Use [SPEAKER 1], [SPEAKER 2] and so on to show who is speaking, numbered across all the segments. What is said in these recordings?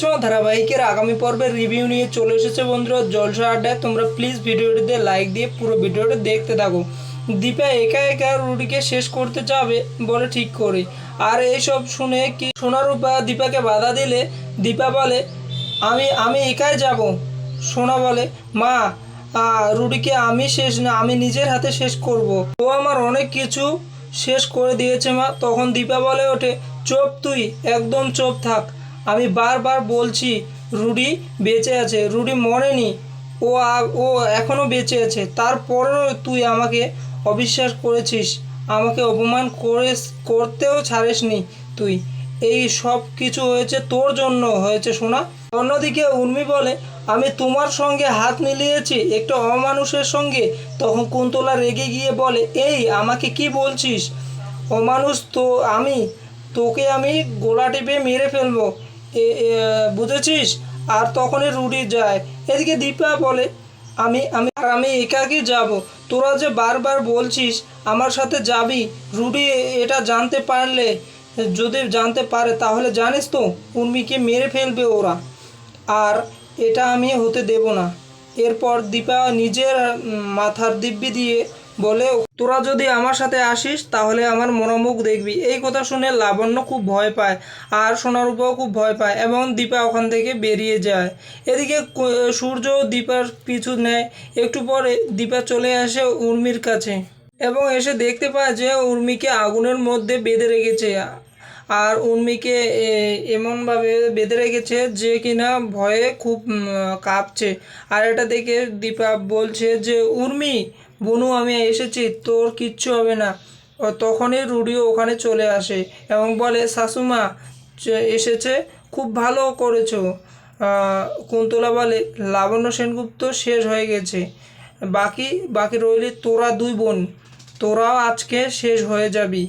[SPEAKER 1] ছ ধারাবাহিকের আগামী পর্বের রিভিউ নিয়ে চলে এসেছে বন্ধুরা, জলসা আড্ডায়। তোমরা প্লিজ ভিডিওটিতে লাইক দিয়ে পুরো ভিডিওটা দেখতে থাকো। দীপা একা একা রুডিকে শেষ করতে যাবে বলে ঠিক করে। আর এইসব শুনে কি সোনারূপা দীপাকে বাধা দিলে? দীপা বলে, আমি আমি একাই যাব। সোনা বলে, মা রুডিকে আমি শেষ না, আমি নিজের হাতে শেষ করব। ও আমার অনেক কিছু শেষ করে দিয়েছে মা। তখন দীপা বলে ওঠে, চোপ তুই, একদম চোপ থাক। আমি বারবার বলছি, রুডি বেঁচে আছে, রুডি মরেনি, ও ও এখনও বেঁচে আছে, তারপরেও তুই আমাকে অবিশ্বাস করেছিস, আমাকে অপমান করে করতেও ছাড়িসনি তুই। এই সব কিছু হয়েছে তোর জন্য, হয়েছে শোনা অন্যদিকে উর্মি বলে, আমি তোমার সঙ্গে হাত মিলিয়েছি, একটা অমানুষের সঙ্গে। তখন কুন্তলা রেগে গিয়ে বলে, এই, আমাকে কি বলছিস? অমানুষ তো আমি, তোকে আমি গোলা টিপে মেরে ফেলব। বুঝেছিস? আর তখনই রুডি যায়। এদিকে দীপা বলে, আমি আমি, আর আমি একাকি যাব। তোরা যে বারবার বলছিস আমার সাথে যাবি, রুডি এটা জানতে পারলে, যদি জানতে পারে তাহলে জানিস তো, উর্মিকে মেরে ফেলবে ওরা। আর এটা আমি হতে দেব না। এরপর দীপা নিজের মাথার দিব্যি দিয়ে বলে, তোরা যদি আমার সাথে আসিস, তাহলে আমার মনোমুখ দেখবি। এই কথা শুনে লাবণ্য খুব ভয় পায় আর সোনারূপাও খুব ভয় পায় এবং দীপা ওখান থেকে বেরিয়ে যায়। এদিকে সূর্য দীপার পিছু নেয়। একটু পরে দীপা চলে আসে উর্মির কাছে এবং এসে দেখতে পায় যে উর্মিকে আগুনের মধ্যে বেঁধে রেখেছে। আর উর্মিকে এমনভাবে বেঁধে রেখেছে যে কিনা ভয়ে খুব কাঁপছে। আর এটা দেখে দীপা বলছে যে, উর্মি বনু আমি এসেছি তোর কিচ্ছু হবে না। তখনই রুডিও ওখানে চলে আসে এবং বলে শাশুমা এসেছে খুব ভালো করেছ। কুন্তলা বলে লাবণ্য সেনগুপ্ত শেষ হয়ে গেছে। বাকি বাকি রইলি তোরা দুই বোন। তোরাও আজকে শেষ হয়ে যাবি।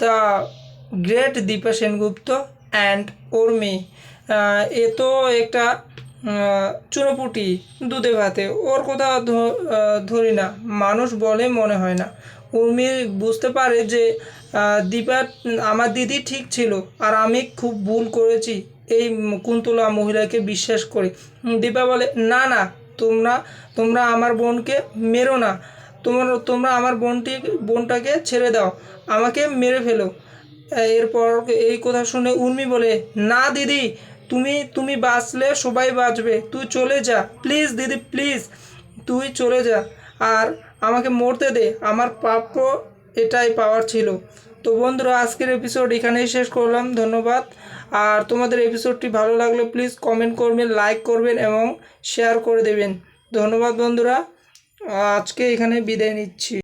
[SPEAKER 1] তা গ্রেট দীপা সেনগুপ্ত অ্যান্ড উর্মি আহ, এ তো একটা চুনোপুটি, দুধে ভাতে, ওর কথা ধরি না, মানুষ বলে মনে হয় না। উর্মি বুঝতে পারে যে দীপা আমার দিদি ঠিক ছিল, আর আমি খুব ভুল করেছি, এই কুন্তলা মহিলাকে বিশ্বাস করে। দীপা বলে, না না, তোমরা তোমরা আমার বোনকে মেরো না। তোমরা তোমরা আমার বোনটি, বোনটাকে ছেড়ে দাও, আমাকে মেরে ফেলো। এরপর এই কথা শুনে উর্মি বলে, না, দিদি তুমি তুমি বাঁচলে, সবাই বাঁচবে। তুই চলে যা। প্লিজ, দিদি, প্লিজ, তুই চলে যা। আর আমাকে মরতে দে। আমার প্রাপ্য এটাই পাওয়ার ছিল। তো বন্ধুরা, আজকের এপিসোড এখানেই শেষ করলাম। ধন্যবাদ। আর তোমাদের এপিসোডটি ভালো লাগলে প্লিজ কমেন্ট করবেন লাইক করবেন এবং শেয়ার করে দেবেন। ধন্যবাদ বন্ধুরা। আজকে এখানে বিদায় নিচ্ছি।